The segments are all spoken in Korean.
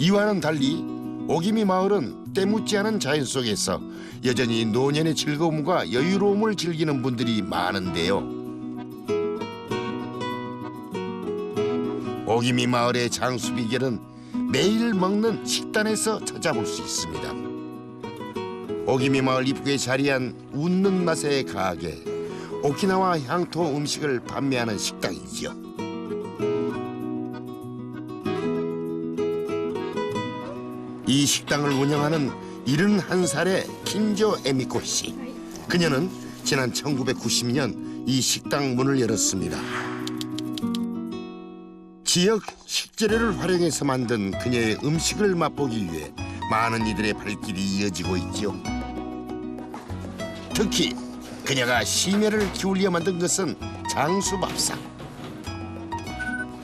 이와는 달리 오기미 마을은 때묻지 않은 자연 속에서 여전히 노년의 즐거움과 여유로움을 즐기는 분들이 많은데요. 오기미 마을의 장수 비결은 매일 먹는 식단에서 찾아볼 수 있습니다. 오기미 마을 입구에 자리한 웃는 맛의 가게, 오키나와 향토 음식을 판매하는 식당이지요. 이 식당을 운영하는 71살의 킨조 에미코 씨. 그녀는 지난 1990년 이 식당 문을 열었습니다. 지역 식재료를 활용해서 만든 그녀의 음식을 맛보기 위해 많은 이들의 발길이 이어지고 있지요. 특히 그녀가 심혈을 기울여 만든 것은 장수밥상.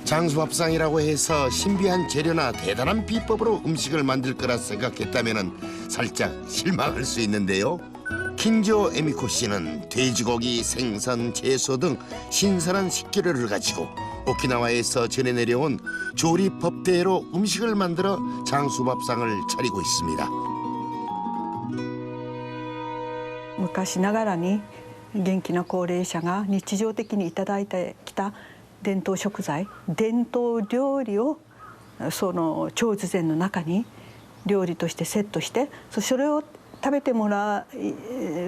장수밥상이라고 해서 신비한 재료나 대단한 비법으로 음식을 만들 거라 생각했다면 살짝 실망할 수 있는데요. 킨조 에미코 씨는 돼지고기, 생선, 채소 등 신선한 식재료를 가지고 오키나와에서 전해 내려온 조리법대로 음식을 만들어 장수밥상을 차리고 있습니다. 昔ながらに元気な高齢者が日常的にいただいてきた 伝統食材伝統料理をその長寿膳の中に料理としてセットしてそそれを食べてもら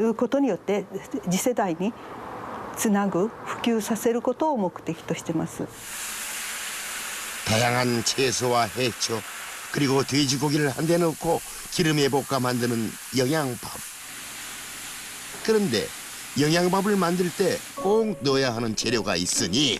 うことによって次世代につなぐ普及させることを目的としてます。 다양한 채소와 해초 그리고 돼지고기를 한데 넣고 기름에 볶아 만드는 영양밥. 그런데 영양밥을 만들 때 꼭 넣어야 하는 재료가 있으니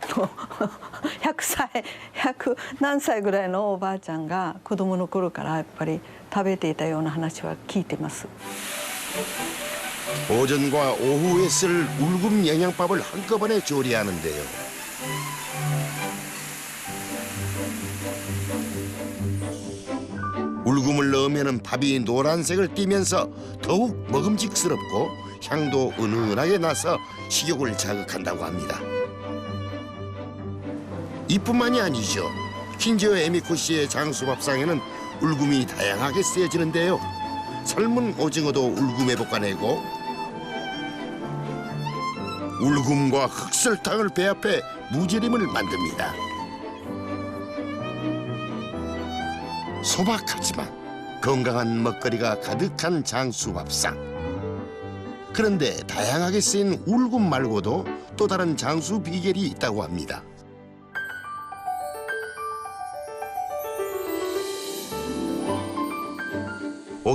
の100歳100何歳ぐらいのおばあちゃんが子供の頃からやっぱり食べていたような話は聞いてます。 오전과 오후에 쓸 울금 영양밥을 한꺼번에 조리하는데요. 울금을 넣으면 밥이 노란색을 띠면서 더욱 먹음직스럽고 향도 은은하게 나서 식욕을 자극한다고 합니다. 이뿐만이 아니죠. 킨지오 에미코 씨의 장수밥상에는 울금이 다양하게 쓰여지는데요. 삶은 오징어도 울금에 볶아내고 울금과 흑설탕을 배합해 무지림을 만듭니다. 소박하지만 건강한 먹거리가 가득한 장수밥상. 그런데 다양하게 쓰인 울금 말고도 또 다른 장수 비결이 있다고 합니다.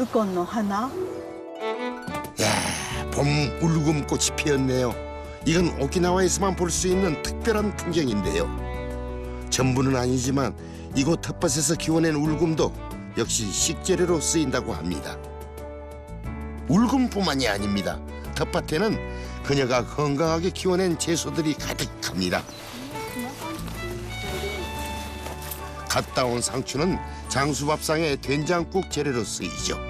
의건노 하나. 야, 봄 울금 꽃이 피었네요. 이건 오키나와에서만 볼 수 있는 특별한 풍경인데요. 전부는 아니지만 이곳 텃밭에서 키워낸 울금도 역시 식재료로 쓰인다고 합니다. 울금뿐만이 아닙니다. 텃밭에는 그녀가 건강하게 키워낸 채소들이 가득합니다. 갔다 온 상추는 장수밥상에 된장국 재료로 쓰이죠.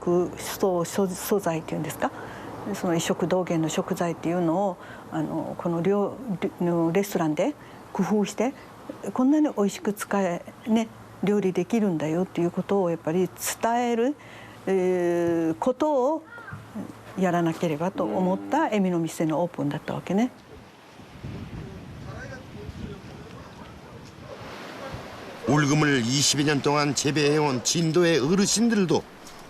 食素素素材っていうんですかその一食道元の食材っていうのをあのこの料のレストランで工夫してこんなに美味しく使え、ね、料理できるんだよっていうことをやっぱり伝える、えーことをやらなければと思ったエミの店のオープンだったわけね。 울금을 20여 년 동안 재배해온 진도의 어르신들도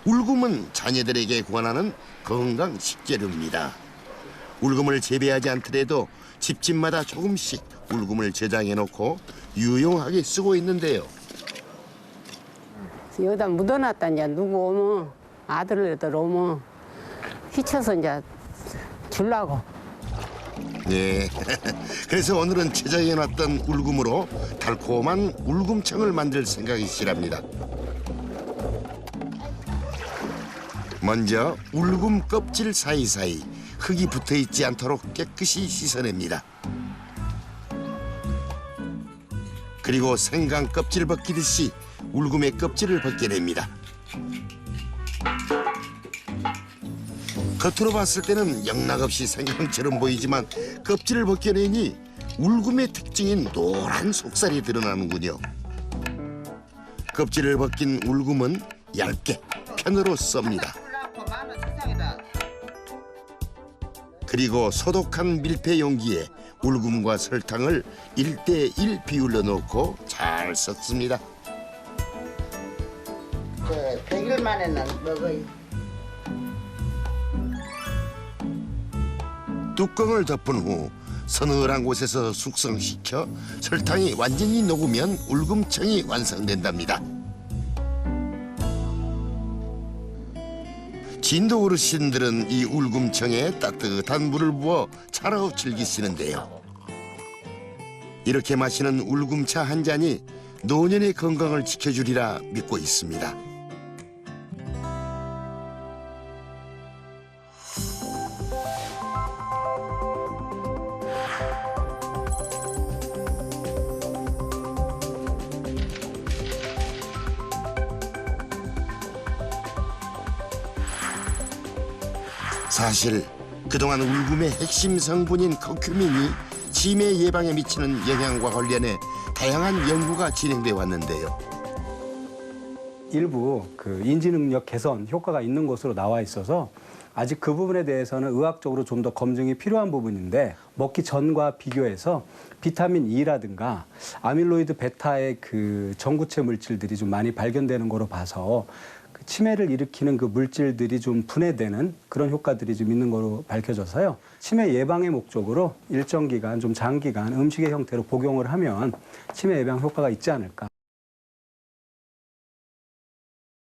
울금은 자녀들에게 권하는 건강 식재료입니다. 울금을 재배하지 않더라도 집집마다 조금씩 울금을 저장해 놓고 유용하게 쓰고 있는데요. 여기다 묻어놨다 이제 누구 오면 아들들 오면 휘쳐서 이제 주려고. 네. 그래서 오늘은 제작해 놨던 울금으로 달콤한 울금청을 만들 생각이시랍니다. 먼저 울금 껍질 사이사이 흙이 붙어 있지 않도록 깨끗이 씻어냅니다. 그리고 생강 껍질 벗기듯이 울금의 껍질을 벗겨냅니다. 겉으로 봤을 때는 영락없이 생강처럼 보이지만 껍질을 벗겨내니 울금의 특징인 노란 속살이 드러나는군요. 껍질을 벗긴 울금은 얇게 편으로 썹니다. 그리고 소독한 밀폐 용기에 울금과 설탕을 1대1 비율로 넣고 잘 섞습니다. 그 100일 만에는 먹어요. 뚜껑을 덮은 후 서늘한 곳에서 숙성시켜 설탕이 완전히 녹으면 울금청이 완성된답니다. 진도 어르신들은 이 울금청에 따뜻한 물을 부어 차로 즐기시는데요. 이렇게 마시는 울금차 한 잔이 노년의 건강을 지켜주리라 믿고 있습니다. 사실 그동안 울금의 핵심 성분인 커큐민이 치매 예방에 미치는 영향과 관련해 다양한 연구가 진행돼 왔는데요. 일부 그 인지 능력 개선 효과가 있는 것으로 나와 있어서 아직 그 부분에 대해서는 의학적으로 좀 더 검증이 필요한 부분인데 먹기 전과 비교해서 비타민 E라든가 아밀로이드 베타의 그 전구체 물질들이 좀 많이 발견되는 거로 봐서 그 치매를 일으키는 그 물질들이 좀 분해되는 그런 효과들이 좀 있는 거로 밝혀져서요. 치매 예방의 목적으로 일정 기간 좀 장기간 음식의 형태로 복용을 하면 치매 예방 효과가 있지 않을까.